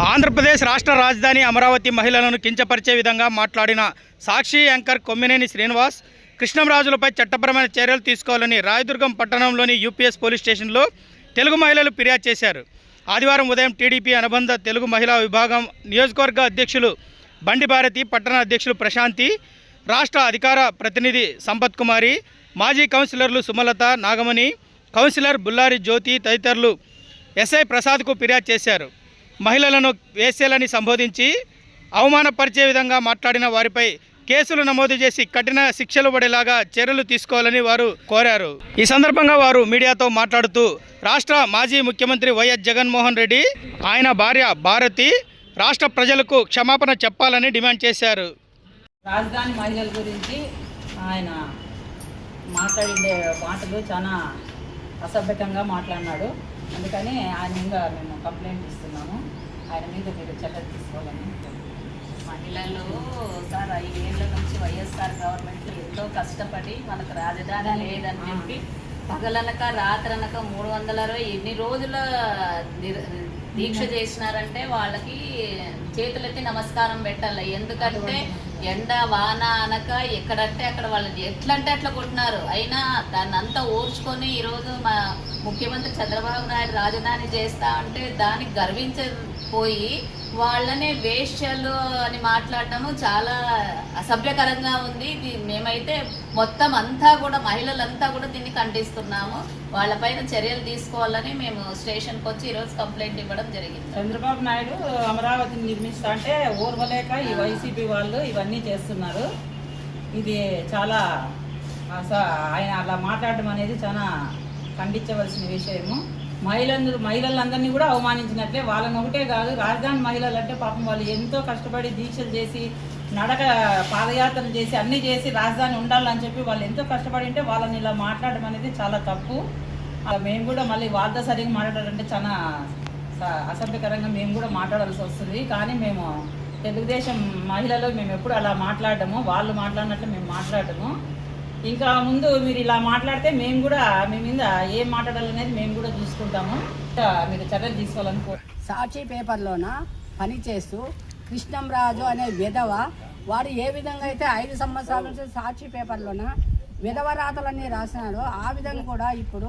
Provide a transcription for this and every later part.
ఆంధ్రప్రదేశ్ రాష్ట్ర రాజధాని అమరావతి మహిళలను కించపరిచే విధంగా మాట్లాడిన సాక్షి యాంకర్ కొమ్మినేని శ్రీనివాస్ కృష్ణంరాజులపై చట్టపరమైన చర్యలు తీసుకోవాలని రాయదుర్గం పట్టణంలోని యూపీఎస్ పోలీస్ స్టేషన్లో తెలుగు మహిళలు ఫిర్యాదు చేశారు. ఆదివారం ఉదయం టీడీపీ అనుబంధ తెలుగు మహిళా విభాగం నియోజకవర్గ అధ్యక్షులు బండి భారతి పట్టణ అధ్యక్షులు ప్రశాంతి రాష్ట్ర అధికార ప్రతినిధి సంపత్ కుమారి మాజీ కౌన్సిలర్లు సుమలత నాగమణి కౌన్సిలర్ బుల్లారి జ్యోతి తదితరులు ఎస్ఐ ప్రసాద్కు ఫిర్యాదు చేశారు. మహిళలను వేసేలని సంబోధించి అవమానపరిచే విధంగా మాట్లాడిన వారిపై కేసులు నమోదు చేసి కఠిన శిక్షలు పడేలాగా చర్యలు తీసుకోవాలని వారు కోరారు. ఈ సందర్భంగా వారు మీడియాతో మాట్లాడుతూ రాష్ట్ర మాజీ ముఖ్యమంత్రి వైఎస్ జగన్మోహన్ రెడ్డి ఆయన భార్య భారతి రాష్ట్ర ప్రజలకు క్షమాపణ చెప్పాలని డిమాండ్ చేశారు. రాజధాని మహిళల గురించి ఆయన మాట్లాడే మాటలు చాలా అసభ్యకంగా మాట్లాడినాడు. అందుకని ఆయన మీద మేము కంప్లైంట్ ఇస్తున్నాము. ఆయన మీద మీరు చర్యలు తీసుకోవాలని మహిళలు సార్ ఐదేళ్ళ నుంచి వైఎస్ఆర్ గవర్నమెంట్ ఎంతో కష్టపడి మనకు రాజధాని లేదని చెప్పి పగలనక రాత్రనక మూడు వందల అరవై ఎన్ని రోజుల దీక్ష చేసినారంటే వాళ్ళకి చేతులెత్తి నమస్కారం పెట్టాలి. ఎందుకంటే ఎండ వాన అనక ఎక్కడంటే అక్కడ వాళ్ళని ఎట్లంటే అట్లా కొట్టినారు. అయినా దాన్ని అంతా ఓర్చుకొని ఈరోజు మా ముఖ్యమంత్రి చంద్రబాబు నాయుడు రాజధాని చేస్తా అంటే దానికి గర్వించపోయి వాళ్ళనే వేష్యలు అని మాట్లాడటము చాలా అసభ్యకరంగా ఉంది. ఇది మేమైతే మొత్తం అంతా కూడా మహిళలంతా కూడా దీన్ని ఖండిస్తున్నాము. వాళ్ళపైన చర్యలు తీసుకోవాలని మేము స్టేషన్కి వచ్చి ఈరోజు కంప్లైంట్ ఇవ్వడం జరిగింది. చంద్రబాబు నాయుడు అమరావతిని నిర్మిస్తా అంటే ఓర్వలేక ఈ వైసీపీ వాళ్ళు ఇవన్నీ చేస్తున్నారు. ఇది చాలా అస- ఆయన అలా మాట్లాడడం అనేది చాలా ఖండించవలసిన విషయము. మహిళలు మహిళలందరినీ కూడా అవమానించినట్లే వాళ్ళని ఒకటే కాదు రాజధాని మహిళలు అంటే పాపం వాళ్ళు ఎంతో కష్టపడి దీక్షలు చేసి నడక పాదయాత్రలు చేసి అన్నీ చేసి రాజధాని ఉండాలని చెప్పి వాళ్ళు ఎంతో కష్టపడి ఉంటే వాళ్ళని ఇలా మాట్లాడడం అనేది చాలా తప్పు. మేము కూడా మళ్ళీ వాళ్ళతో సరిగ్గా మాట్లాడాలంటే చాలా స- అసభ్యకరంగా మేము కూడా మాట్లాడాల్సి వస్తుంది. కానీ మేము తెలుగుదేశం మహిళలు మేము ఎప్పుడు అలా మాట్లాడము వాళ్ళు మాట్లాడినట్లు మేము మాట్లాడము. ఇంకా ముందు మీరు ఇలా మాట్లాడితే మేము కూడా మీ మీద ఏం మాట్లాడాలనేది మేము కూడా చూసుకుంటాము. మీరు చర్యలు తీసుకోవాలనుకో సాక్షి పేపర్లోన? పనిచేస్తూ కృష్ణంరాజు అనే విధవ వాడు ఏ విధంగా అయితే ఐదు సంవత్సరాల నుంచి సాక్షి పేపర్లోన విధవరాతలన్నీ రాతలన్నీ రాసినాడో ఆ విధంగా కూడా ఇప్పుడు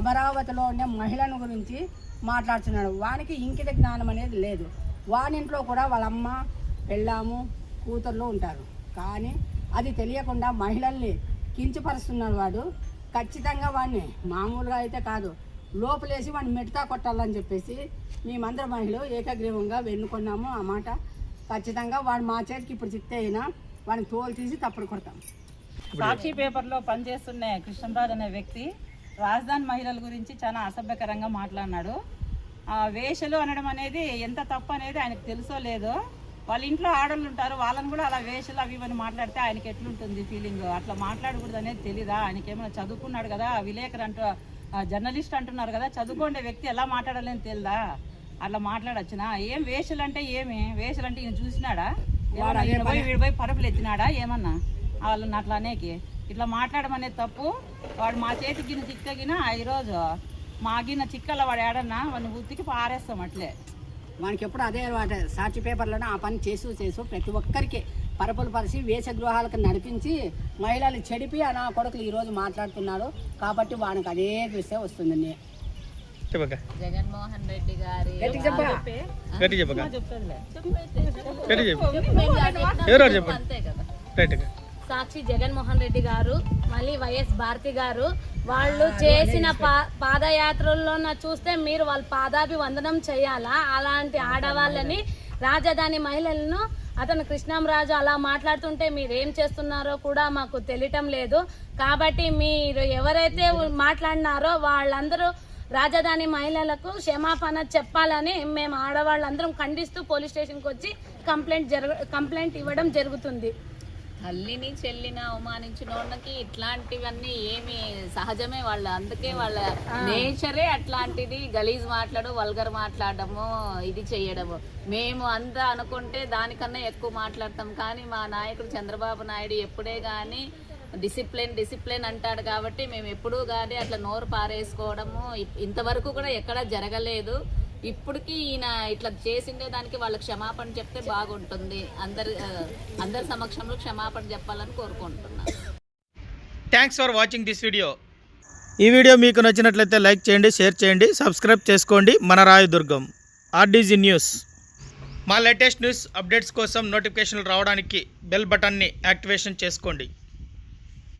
అమరావతిలో ఉండే మహిళను గురించి మాట్లాడుతున్నాడు. వానికి ఇంకిత జ్ఞానం అనేది లేదు. వానింట్లో కూడా వాళ్ళమ్మ పెళ్ళాము కూతుర్లు ఉంటారు. కానీ అది తెలియకుండా మహిళల్ని కించపరుస్తున్నాడు వాడు. ఖచ్చితంగా వాడిని మామూలుగా అయితే కాదు. లోపలేసి వాడిని మెడతా కొట్టాలని చెప్పేసి మేమందరం మహిళలు ఏకగ్రీవంగా వెన్నుకున్నాము ఆ మాట. ఖచ్చితంగా వాడు మా చేతికి ఇప్పుడు చిక్తే అయినా వాడిని తోలు తీసి తప్పుడు కొడతాం. సాక్షి పేపర్లో పనిచేస్తున్న కృష్ణరాజ్ అనే వ్యక్తి రాజధాని మహిళల గురించి చాలా అసభ్యకరంగా మాట్లాడినాడు. వేషలు అనడం అనేది ఎంత తప్పు అనేది ఆయనకు తెలుసో లేదో వాళ్ళ ఇంట్లో ఆడళ్ళు ఉంటారు వాళ్ళని కూడా అలా వేషలు అవి ఇవన్నీ మాట్లాడితే ఆయనకి ఎట్లుంటుంది ఫీలింగ్ అట్లా మాట్లాడకూడదు అనేది తెలీదా? ఆయనకి ఏమైనా చదువుకున్నాడు కదా విలేకరు అంటూ ఆ, జర్నలిస్ట్ అంటున్నారు కదా చదువుకోండే వ్యక్తి ఎలా మాట్లాడాలని తెలియదా అట్లా మాట్లాడొచ్చునా? ఏం వేషలు అంటే ఏమి? వేషలు అంటే ఈయన చూసినాడా? ఏమన్నా ఈయన పోయి వీడి పోయి పరుపులు ఎత్తినాడా? ఏమన్నా? వాళ్ళని అట్లా అనేకి. ఇట్లా మాట్లాడడం అనేది తప్పు. వాడు మా చేతి గిన్నె చిక్కగిన ఈరోజు మా గిన్నె చిక్కల వాడు ఏడన్నా వాడిని ఉత్తికి పారేస్తాం అట్లే. వానికి ఎప్పుడు అదే సాక్షి పేపర్లోనే ఆ పని చేసు చేసు ప్రతి ఒక్కరికి పరపులు పరిచి వేషగృహాలకు నడిపించి మహిళలు చెడిపి ఆ నా కొడుకులు ఈరోజు మాట్లాడుతున్నాడు కాబట్టి వానికి అదే చూస్తే వస్తుంది. చెప్పక. జగన్మోహన్ రెడ్డి గారి అంతే కదా. సాక్షి జగన్మోహన్ రెడ్డి గారు మళ్ళీ వైఎస్ భారతి గారు వాళ్ళు చేసిన పా పాదయాత్రల్లో చూస్తే మీరు వాళ్ళ పాదాభి వందనం చేయాలా? అలాంటి ఆడవాళ్ళని రాజధాని మహిళలను అతను కృష్ణంరాజు అలా మాట్లాడుతుంటే మీరు ఏం చేస్తున్నారో కూడా మాకు తెలియటం లేదు. కాబట్టి మీరు ఎవరైతే మాట్లాడినారో వాళ్ళందరూ రాజధాని మహిళలకు క్షమాపణ చెప్పాలని మేము ఆడవాళ్ళందరం ఖండిస్తూ పోలీస్ స్టేషన్కి వచ్చి కంప్లైంట్ జరగ కంప్లైంట్ ఇవ్వడం జరుగుతుంది. తల్లిని చెల్లిని అవమానించిన వాళ్ళకి ఇట్లాంటివన్నీ ఏమి సహజమే వాళ్ళ అందుకే వాళ్ళ నేచరే అట్లాంటిది. గలీజ్ మాట్లాడు వల్గర్ మాట్లాడము ఇది చేయడము. మేము అంతా అనుకుంటే దానికన్నా ఎక్కువ మాట్లాడతాం. కానీ మా నాయకుడు చంద్రబాబు నాయుడు ఎప్పుడే కానీ డిసిప్లిన్ డిసిప్లిన్ అంటాడు కాబట్టి మేము ఎప్పుడూ కానీ అట్లా నోరు పారేసుకోవడము ఇంతవరకు కూడా ఎక్కడా జరగలేదు. ఇప్పటికీ ఈయన ఇట్లా చేసిండే దానికి వాళ్ళ క్షమాపణ చెప్తే బాగుంటుంది. అందరి అందరి సమక్షంలో క్షమాపణ చెప్పాలని కోరుకుంటున్నాను thanks for watching this video ఈ వీడియో మీకు నచ్చినట్లయితే లైక్ చేయండి షేర్ చేయండి సబ్స్క్రైబ్ చేసుకోండి. మన రాయదుర్గం ఆర్డీజీ న్యూస్ మా లేటెస్ట్ న్యూస్ అప్డేట్స్ కోసం నోటిఫికేషన్లు రావడానికి బెల్ బటన్ని యాక్టివేషన్ చేసుకోండి.